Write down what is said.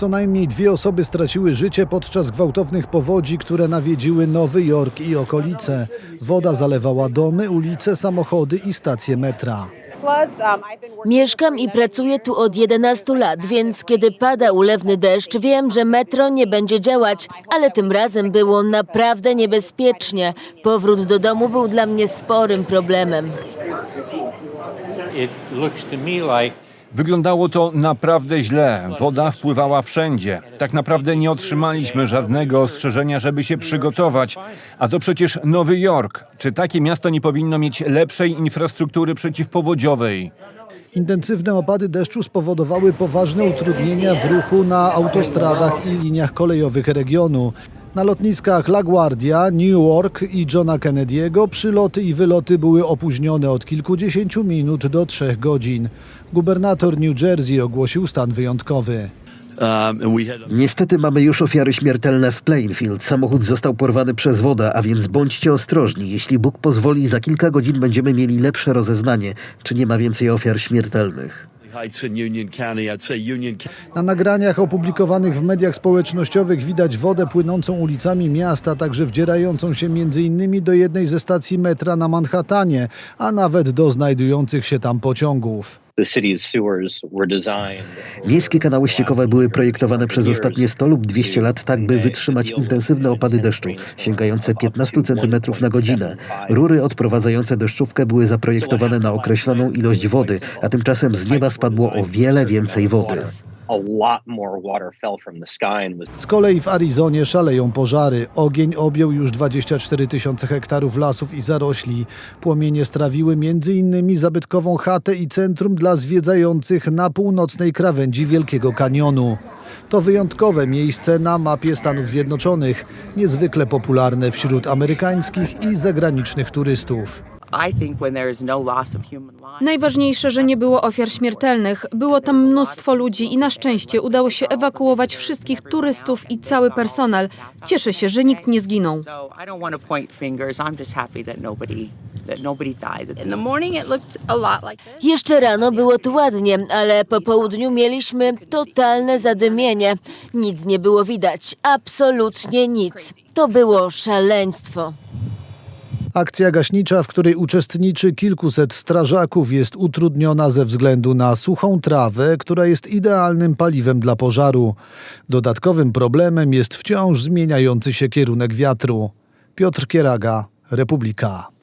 Co najmniej dwie osoby straciły życie podczas gwałtownych powodzi, które nawiedziły Nowy Jork i okolice. Woda zalewała domy, ulice, samochody i stacje metra. Mieszkam i pracuję tu od 11 lat, więc kiedy pada ulewny deszcz, wiem, że metro nie będzie działać, ale tym razem było naprawdę niebezpiecznie. Powrót do domu był dla mnie sporym problemem. It looks to me like Wyglądało to naprawdę źle. Woda wpływała wszędzie. Tak naprawdę nie otrzymaliśmy żadnego ostrzeżenia, żeby się przygotować. A to przecież Nowy Jork. Czy takie miasto nie powinno mieć lepszej infrastruktury przeciwpowodziowej? Intensywne opady deszczu spowodowały poważne utrudnienia w ruchu na autostradach i liniach kolejowych regionu. Na lotniskach LaGuardia, Newark i Johna Kennedy'ego przyloty i wyloty były opóźnione od kilkudziesięciu minut do trzech godzin. Gubernator New Jersey ogłosił stan wyjątkowy. Niestety mamy już ofiary śmiertelne w Plainfield. Samochód został porwany przez wodę, a więc bądźcie ostrożni. Jeśli Bóg pozwoli, za kilka godzin będziemy mieli lepsze rozeznanie, czy nie ma więcej ofiar śmiertelnych. Na nagraniach opublikowanych w mediach społecznościowych widać wodę płynącą ulicami miasta, także wdzierającą się innymi do jednej ze stacji metra na Manhattanie, a nawet do znajdujących się tam pociągów. Miejskie kanały ściekowe były projektowane przez ostatnie 100 lub 200 lat tak, by wytrzymać intensywne opady deszczu, sięgające 15 cm na godzinę. Rury odprowadzające deszczówkę były zaprojektowane na określoną ilość wody, a tymczasem z nieba spadło o wiele więcej wody. Z kolei w Arizonie szaleją pożary. Ogień objął już 24 tysiące hektarów lasów i zarośli. Płomienie strawiły innymi zabytkową chatę i centrum dla zwiedzających na północnej krawędzi Wielkiego Kanionu. To wyjątkowe miejsce na mapie Stanów Zjednoczonych, niezwykle popularne wśród amerykańskich i zagranicznych turystów. I think when there is no loss of human life. Najważniejsze, że nie było ofiar śmiertelnych. Było tam mnóstwo ludzi i na szczęście udało się ewakuować wszystkich turystów i cały personel. Cieszę się, że nikt nie zginął. So I don't want to point fingers. I'm just happy that nobody that nobody died. In the morning, it looked a lot like this. Jeszcze rano było tu ładnie, ale po południu mieliśmy totalne zadymienie. Nic nie było widać, absolutnie nic. To było szaleństwo. Akcja gaśnicza, w której uczestniczy kilkuset strażaków, jest utrudniona ze względu na suchą trawę, która jest idealnym paliwem dla pożaru. Dodatkowym problemem jest wciąż zmieniający się kierunek wiatru. Piotr Kieraga, Republika.